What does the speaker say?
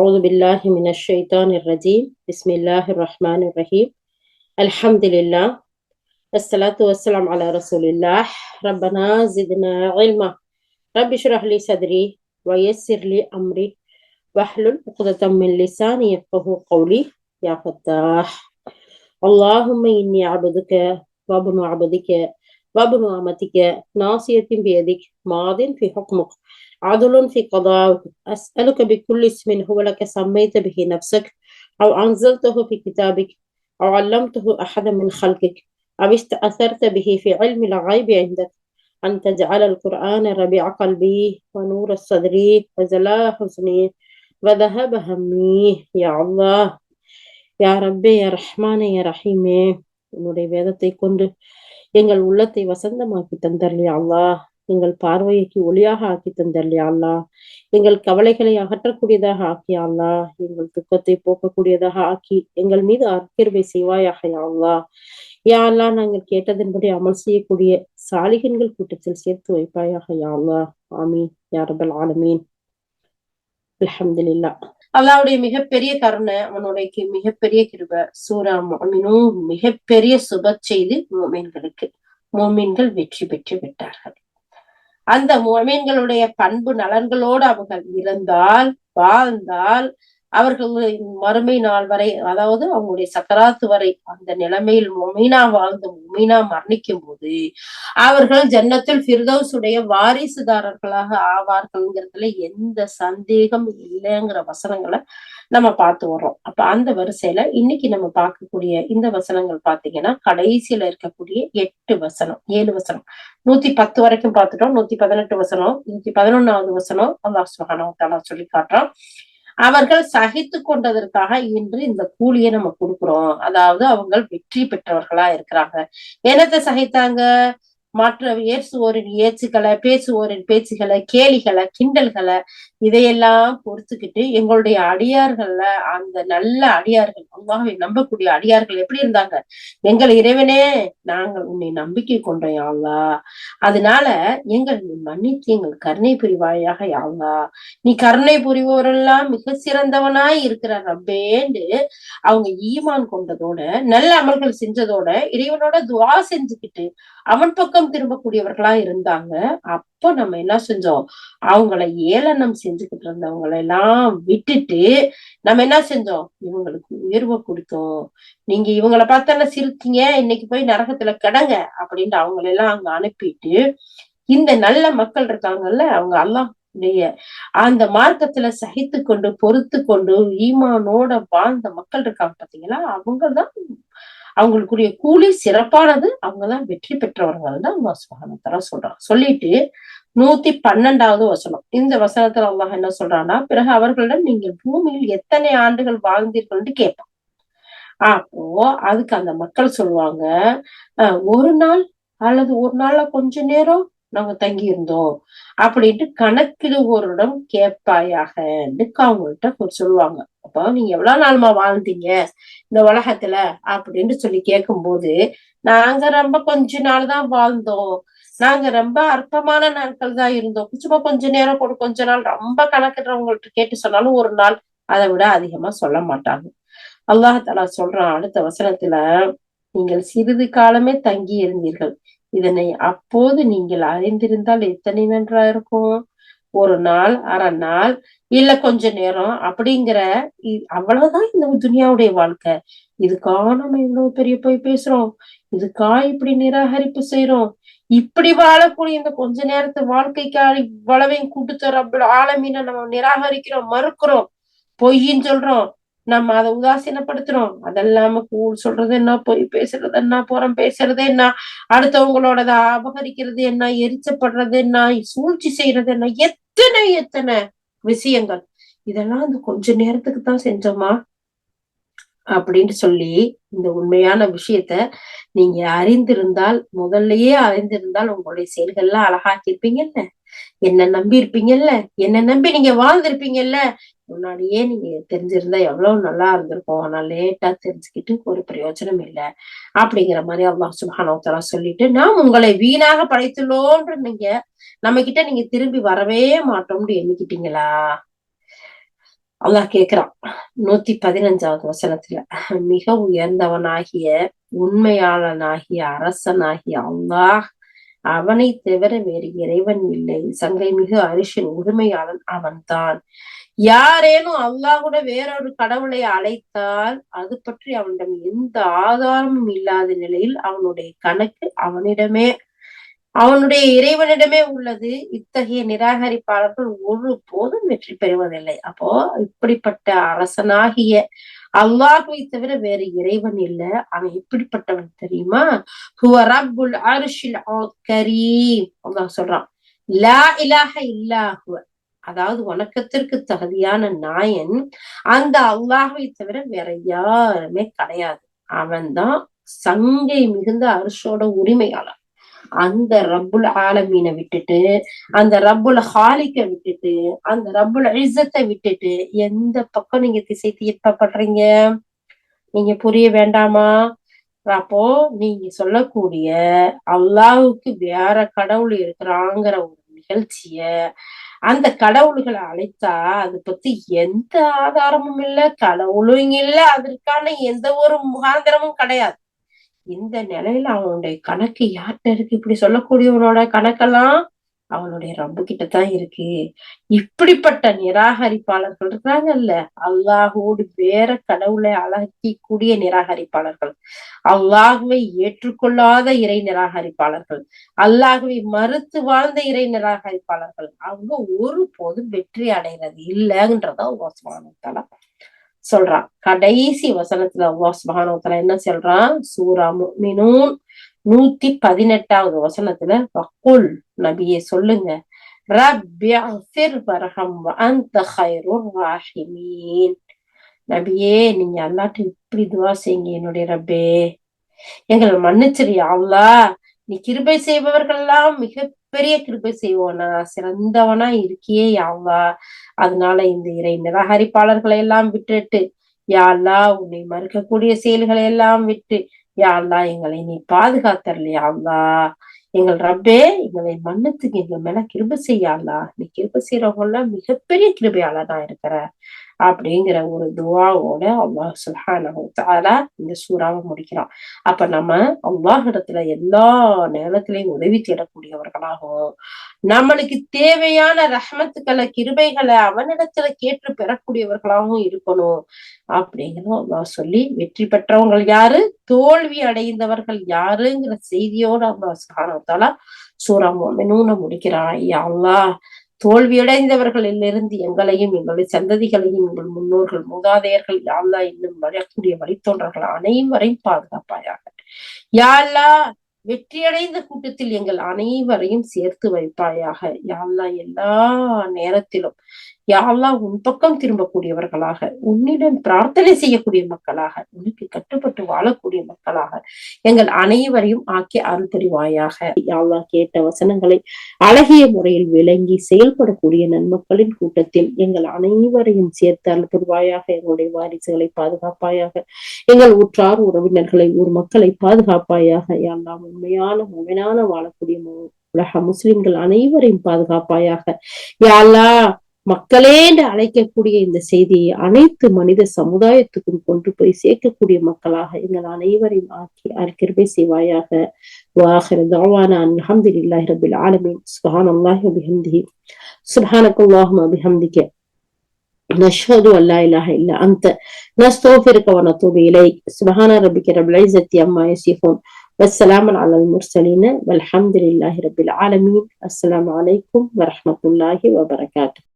أعوذ بالله من الشيطان الرجيم. بسم الله الرحمن الرحيم. الحمد لله. الصلاة والسلام على رسول الله. ربنا زدنا علما. رب اشرح لي صدري ويسر لي أمري. واحلل عقدة من لساني يفقه قولي. يا فتاح. اللهم إني عبدك وابن عبدك وابن أمتك ناصية بيدك ماض في حكمك. عدل في قضاءك أسألك بكل اسم هو لك سميت به نفسك أو أنزلته في كتابك أو علمته أحدا من خلقك أو استأثرت به في علم الغيب عندك أن تجعل القرآن ربيع قلبي ونور صدري وزلاء حزني وذهب همي يا الله யா ரப்பே யா ரஹ்மானே யா ரஹீமே உன்னுடைய வேதத்தை கொண்டு எங்கள் உள்ளத்தை வசந்தமாக்கி தந்தர்லியா அல்லா எங்கள் பார்வைக்கு ஒளியாக ஆக்கி தந்தர்லியா அல்லா எங்கள் கவலைகளை அகற்றக்கூடியதாக ஆக்கி அல்லா எங்கள் துக்கத்தை போக்கக்கூடியதாக ஆக்கி எங்கள் மீது அற்கிருவை செய்வாயாக யா அல்லா யா அல்லா நாங்கள் கேட்டதன்படி அமல் செய்யக்கூடிய சாலிகன்கள் கூட்டத்தில் சேர்த்து வைப்பாயாக யா அல்லா ஆமீன். யாரபல் ஆலமீன். அலமதுல்லா அல்லாவுடைய மிகப்பெரிய கருணை அவனுடைய மிகப்பெரிய கிருப. சூரா மோமினும் மிகப்பெரிய சுப செய்தி மோமீன்களுக்கு. மோமீன்கள் வெற்றி பெற்று விட்டார்கள். அந்த மோமீன்களுடைய பண்பு நலன்களோடு அவர்கள் இருந்தால் வாழ்ந்தால் அவர்கள் மறுமை நாள் வரை அதாவது அவங்களுடைய சக்கராத்து வரை அந்த நிலைமையில் மொமீனா வாழ்ந்து மொமீனா மரணிக்கும் போது அவர்கள் ஜன்னத்தில் ஃபிர்தௌசுடைய வாரிசுதாரர்களாக ஆவார்கள்ங்கிறதுல எந்த சந்தேகம் இல்லைங்கிற வசனங்களை நம்ம பார்த்து வர்றோம். அப்ப அந்த வரிசையில இன்னைக்கு நம்ம பார்க்கக்கூடிய இந்த வசனங்கள் பாத்தீங்கன்னா கடைசியில இருக்கக்கூடிய எட்டு வசனம் ஏழு வசனம். நூத்தி பத்து வரைக்கும் பார்த்துட்டோம். நூத்தி பதினெட்டு வசனம் நூத்தி பதினொன்னாவது வசனம் அல்லாஹ் சுஹானா சொல்லி காட்டுறோம் அவர்கள் சகித்து கொண்டதற்காக இன்று இந்த கூலியை நம்ம கொடுக்குறோம். அதாவது அவங்க வெற்றி பெற்றவர்களா இருக்கிறாங்க. என்னத்தை சகித்தாங்க? மற்ற ஏசுவோரின் ஏச்சுக்களை பேசுவோரின் பேச்சுகளை கேலிகளை கிண்டல்களை இதையெல்லாம் பொறுத்துக்கிட்டு எங்களுடைய அடியார்கள்ல அந்த நல்ல அடியார்கள் அல்லாஹை நம்பக்கூடிய அடியார்கள் எப்படி இருந்தாங்க? எங்கள் இறைவனே நாங்கள் உன்னை நம்பிக்கை கொண்டோம் யாவ்லா அதனால எங்கள் நீ மன்னித்து எங்கள் கருணை புரிவாயாக யாவ்லா நீ கருணை புரிவோரெல்லாம் மிக சிறந்தவனாய் இருக்கிற ரப்பேண்டு. அவங்க ஈமான் கொண்டதோட நல்ல அமல்கள் செஞ்சதோட இறைவனோட துவா செஞ்சுக்கிட்டு அவன் பக்கம் திரும்பக்கூடியவர்களா இருந்தாங்க. அப்போ நம்ம என்ன செஞ்சோம்? அவங்கள ஏளனம் செஞ்சுக்கிட்டு இருந்தவங்களை எல்லாம் விட்டுட்டு நம்ம என்ன செஞ்சோம்? இவங்களுக்கு உயர்வை கொடுத்தோம். நீங்க இவங்களை பார்த்தான சிரிக்கீங்க இன்னைக்கு போய் நரகத்துல கிடங்க அப்படின்ட்டு அவங்களெல்லாம் அங்க அனுப்பிட்டு இந்த நல்ல மக்கள் இருக்காங்கல்ல அவங்க எல்லாம் உடைய அந்த மார்க்கத்துல சகித்து கொண்டு பொறுத்து கொண்டு ஈமானோட வாழ்ந்த மக்கள் இருக்காங்க பாத்தீங்களா? அவங்கதான் அவங்களுக்குரிய கூலி சிறப்பானது அவங்கதான் வெற்றி பெற்றவர்கள் தான் அல்லாஹ் சுகானத்தர சொல்றான். சொல்லிட்டு நூத்தி பன்னெண்டாவது வசனம். இந்த வசனத்துல அல்லாஹ் என்ன சொல்றான்னா பிறகு அவர்களிடம் நீங்கள் பூமியில் எத்தனை ஆண்டுகள் வாழ்ந்தீர்கள்னு கேட்பான். அப்போ அதுக்கு அந்த மக்கள் சொல்லுவாங்க ஒரு நாள் அல்லது ஒரு நாள்ல கொஞ்ச நேரம் நாங்க தங்கி இருந்தோம் அப்படின்ட்டு கணக்கிடுவோரிடம் கேட்பாயாகன்னு அவங்கள்ட்ட சொல்லுவாங்க. அப்போ நீங்க எவ்வளவு நாளுமா வாழ்ந்தீங்க? இந்த உலகத்துல? அப்படின்ட்டு சொல்லி கேட்கும்போது நாங்க ரொம்ப கொஞ்ச நாள் தான் வாழ்ந்தோம். நாங்க ரொம்ப அற்பமான நாட்கள் தான் இருந்தோம். சும்மா கொஞ்ச நேரம் கூட கொஞ்ச நாள் ரொம்ப கணக்கிடுறவங்கள்ட்ட கேட்டு சொன்னாலும் ஒரு நாள் அதை விட அதிகமா சொல்ல மாட்டாங்க. அல்லாஹாலா சொல்றான் அடுத்த வசனத்துல நீங்கள் சிறிது காலமே தங்கி இருந்தீர்கள். இதனை அப்போது நீங்கள் அறிந்திருந்தால் எத்தனை நன்றா இருக்கும்? ஒரு நாள் அரை நாள் இல்ல கொஞ்ச நேரம் அப்படிங்கிற அவ்வளவுதான் இந்த துனியாவுடைய வாழ்க்கை. இதுக்காக நம்ம இவ்வளவு பெரிய போய் பேசுறோம். இதுக்கா இப்படி நிராகரிப்பு செய்யறோம் இப்படி வாழக்கூடிய இந்த கொஞ்ச நேரத்து வாழ்க்கைக்காக இவ்வளவையும் கூட்டு தர ஆழமீன நம்ம நிராகரிக்கிறோம் மறுக்கிறோம் பொய்ன்னு சொல்றோம். நம்ம அதை உதாசீனப்படுத்துறோம். அதெல்லாம கூழ் சொல்றது என்ன? பொய் பேசுறது என்ன? புறம் பேசுறது என்ன? அடுத்தவங்களோட அபகரிக்கிறது என்ன? எரிச்சப்படுறது என்ன? சூழ்ச்சி செய்யறது என்ன? எத்தனை எத்தனை விஷயங்கள். இதெல்லாம் அந்த கொஞ்ச நேரத்துக்கு தான் செஞ்சோமா? அப்படின்னு சொல்லி இந்த உண்மையான விஷயத்த நீங்க அறிந்திருந்தால் முதல்லயே அறிந்திருந்தால் உங்களுடைய செயல்கள்லாம் அழகாக்கிருப்பீங்கல்ல என்ன நம்பி இருப்பீங்கல்ல என்ன நம்பி நீங்க வாழ்ந்திருப்பீங்கல்ல? முன்னாடியே நீங்க தெரிஞ்சிருந்தா எவ்வளவு நல்லா இருந்திருக்கும். ஆனா லேட்டா தெரிஞ்சுக்கிட்டு ஒரு பிரயோஜனம் இல்லை. அப்படிங்கிற மாதிரி அல்லாஹ் சுபானவத்தலா சொல்லிட்டு நாம் உங்களை வீணாக படைத்துள்ளோன்ற நீங்க நம்ம கிட்ட நீங்க திரும்பி வரவே மாட்டோம்னு எண்ணிக்கிட்டீங்களா? அல்லாஹ் கேக்குறான். நூத்தி பதினஞ்சாவது வசனத்துல மிக உயர்ந்தவனாகிய உண்மையாளனாகிய அரசனாகிய அல்லாஹ் அவனை தவிர வேறு இறைவன் இல்லை. சங்கை மிகு அரிசன் உரிமையாளன் அவன்தான். யாரேனும் அல்லாஹ் கூட வேறொரு கடவுளை அழைத்தால் அது பற்றி அவனிடம் எந்த ஆதாரமும் இல்லாத நிலையில் அவனுடைய கணக்கு அவனிடமே. அவனுடைய இறைவனிடமே உள்ளது. இத்தகைய நிராகரிப்பாளர்கள் ஒரு போதும் வெற்றி பெறுவதில்லை. அப்போ இப்படிப்பட்ட அரசனாகிய அல்லாஹுவை தவிர வேற இறைவன் இல்ல. அவன் எப்படிப்பட்டவன் தெரியுமா? ஹுவ ரப்புல் அல்லாஹ் சொல்றான். லா இலாக இல்லாஹுவ அதாவது வணக்கத்திற்கு தகுதியான நாயன் அந்த அல்லாஹை தவிர வேற யாருமே கிடையாது. அவன்தான் சங்கை மிகுந்த அரிசோட உரிமையாளர் அந்த ரப்புல் ஆலமீனை விட்டுட்டு அந்த ரப்புல் ஹாலிக்க விட்டுட்டு அந்த ரப்புல் இசத்தை விட்டுட்டு எந்த பக்கம் நீங்க திசை தீர்ப்பப்படுறீங்க? நீங்க புரிய வேண்டாமா? அப்போ நீங்க சொல்லக்கூடிய அல்லாவுக்கு வேற கடவுள் இருக்கிறாங்கிற ஒரு நிகழ்ச்சிய அந்த கடவுள்களை அழைத்தா அதை பத்தி எந்த ஆதாரமும் இல்ல கடவுளும் இல்ல அதற்கான எந்த ஒரு முகாந்திரமும் கிடையாது. இந்த நிலையில அவனுடைய கணக்கு யார்கிட்ட இருக்கு? இப்படி சொல்லக்கூடியவனோட கணக்கெல்லாம் அவனுடைய ரப்பு கிட்டதான் இருக்கு. இப்படிப்பட்ட நிராகரிப்பாளர்கள் இருக்கிறாங்கல்ல? அல்லாஹோடு வேற கடவுளை அழகிக்கூடிய நிராகரிப்பாளர்கள். அல்லாஹுவை ஏற்றுக்கொள்ளாத இறை நிராகரிப்பாளர்கள். அல்லாஹுவை மறுத்து வாழ்ந்த இறை நிராகரிப்பாளர்கள். அவங்க ஒரு போதும் வெற்றி அடைகிறது இல்லைன்றதான் ஓசமானத்தால சொல்றான். கடைசி வசனத்துல அல்லாஹ் என்ன சொல்றான்? சூரா முக்மினூன் நூத்தி பதினெட்டாவது வசனத்துல வக்குல் நபியை சொல்லுங்க. நபியே நீங்க அல்லாட்டு இப்படி துவா செய்யுங்க என்னுடைய ரப்பே. எங்களை மன்னிச்சிரியா அல்லா நீ கிருபை செய்பவர்கள் எல்லாம் மிகப்பெரிய கிருபை செய்வோனா சிறந்தவனா இருக்கியே யாவா அதனால இந்த இறை நிராகரிப்பாளர்களை எல்லாம் விட்டுட்டு யாழ்லா உன்னை மறுக்கக்கூடிய செயல்களை எல்லாம் விட்டு யாழ்லா எங்களை நீ பாதுகாத்தரலையா அல்லா எங்கள் ரப்பே எங்களை மன்னத்துக்கு எங்க மேல கிருப செய்யாளா நீ கிருப செய்யறவங்க மிகப்பெரிய கிருபையாளதான் இருக்கிற அப்படிங்கிற ஒரு துவாவோட அல்லாஹ் சுல்ஹானஹு தாலா இந்த சூறாவை முடிக்கிறான். அப்ப நம்ம அல்லாஹ் இடத்துல எல்லா நேரத்திலையும் உதவி தேடக்கூடியவர்களாகவும் நம்மளுக்கு தேவையான ரஹமத்துக்களை கிருபைகளை அவனிடத்துல கேட்டு பெறக்கூடியவர்களாகவும் இருக்கணும் அப்படிங்கிறோம் அல்லாஹ் சொல்லி வெற்றி பெற்றவங்கள் யாரு? தோல்வி அடைந்தவர்கள் யாருங்கிற செய்தியோட அல்லாஹ் சுல்ஹானஹு சூறா மோமினூன முடிக்கிறான். ஐயா அல்லாஹ் தோல்வியடைந்தவர்களிலிருந்து எங்களையும் எங்களுடைய சந்ததிகளையும் எங்கள் முன்னோர்கள் மூதாதையர்கள் யாழ்லா இன்னும் வரக்கூடிய வழித்தோன்றர்கள் அனைவரையும் பாதுகாப்பாயாக. யாழ்லா வெற்றியடைந்த கூட்டத்தில் எங்கள் அனைவரையும் சேர்த்து வைப்பாயாக. யாழ்லா எல்லா நேரத்திலும் யாழ்லா உன் பக்கம் திரும்பக்கூடியவர்களாக உன்னிடம் பிரார்த்தனை செய்யக்கூடிய மக்களாக உனக்கு கட்டுப்பட்டு வாழக்கூடிய மக்களாக எங்கள் அனைவரையும் ஆக்கி அருள் புரிவாயாக யாழ்லா கேட்ட வசனங்களை அழகிய முறையில் விளங்கி செயல்படக்கூடிய நன்மக்களின் கூட்டத்தில் எங்கள் அனைவரையும் சேர்த்து அருள் எங்களுடைய வாரிசுகளை பாதுகாப்பாயாக. எங்கள் உற்றார் உறவினர்களை ஊர் மக்களை பாதுகாப்பாயாக. யாழ்லா உண்மையான உண்மையான வாழக்கூடிய உலக முஸ்லிம்கள் அனைவரையும் பாதுகாப்பாயாக. யாழ்லா மக்களே என்று அழைக்கக்கூடிய இந்த செய்தியை அனைத்து மனித சமுதாயத்துக்கும் கொண்டு போய் சேர்க்கக்கூடிய மக்களாக எங்கள் அனைவரையும் ஆக்கி அருக்கிருப்பை செய்வாயாக வாஹிர தாவானா அல்ஹம்துலில்லாஹி ரபில் ஆலமீன் சுப்ஹான் அல்லாஹி வபிஹம்திஹி சுப்ஹானக அல்லாஹும்ம பிஹம்திக نشهد أن لا إله إلا أنت نستغفرك ونتوب إليك سبحان ربك رب العزة عما يصفون والسلام على المرسلين والحمد لله رب العالمين السلام عليكم ورحمة الله وبركاته